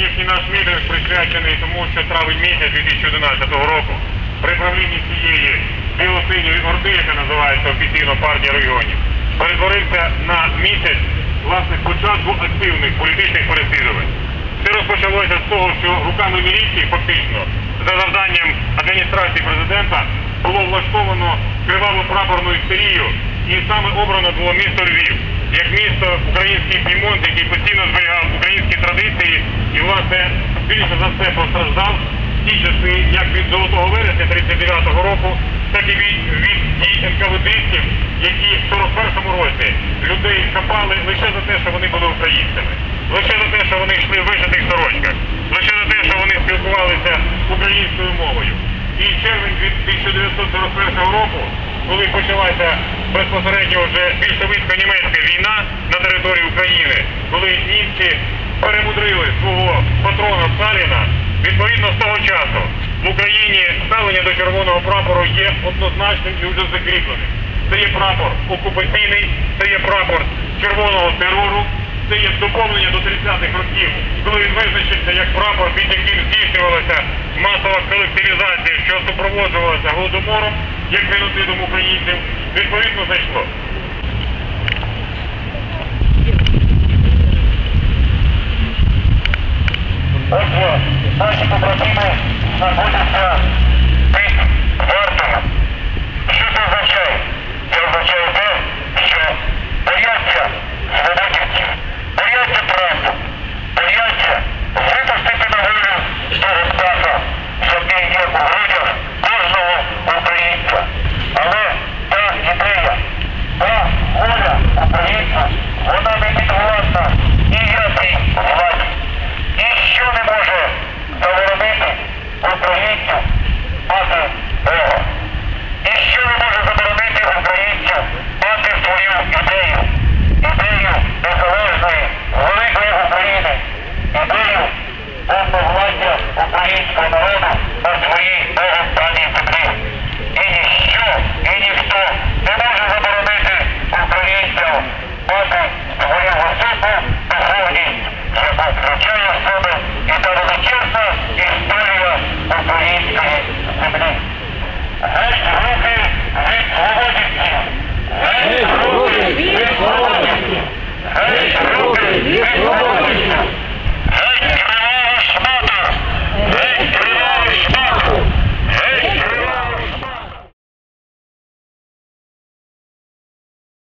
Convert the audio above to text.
наш мітинг присвячений тому, що травень місяць 2011 року при правлінні цієї білосиньої орди, яка називається офіційно партія регіонів, перетворився на місяць власне початку активних політичних переслідувань. Це розпочалося з того, що руками міліції фактично за завданням адміністрації президента було влаштовано криваву прапорну істерію і саме обрано було місто Львів як місто український Пімонт, який постійно зберігав українські традиції власне більше за все постраждав. Ті часи, як від Золотого вересня 39-го року, так і від, від дій НКВДистів, які в 41-му році людей хапали лише за те, що вони були українцями, лише за те, що вони йшли в вишитих сорочках, лише за те, що вони спілкувалися українською мовою. І червень 1941 року, коли почалася безпосередньо вже більшовицько-німецька війна на території України, коли німці перемудрили свого патрона Сталіна, відповідно з того часу в Україні ставлення до червоного прапору є однозначним і вже закріпленим. Це є прапор окупаційний, це є прапор червоного терору, це є доповнення до 30-х років, коли він визначився як прапор, під яким здійснювалася масова колективізація, що супроводжувалася голодомором, як геноцидом українців, відповідно зайшло. Наші побратими знаходяться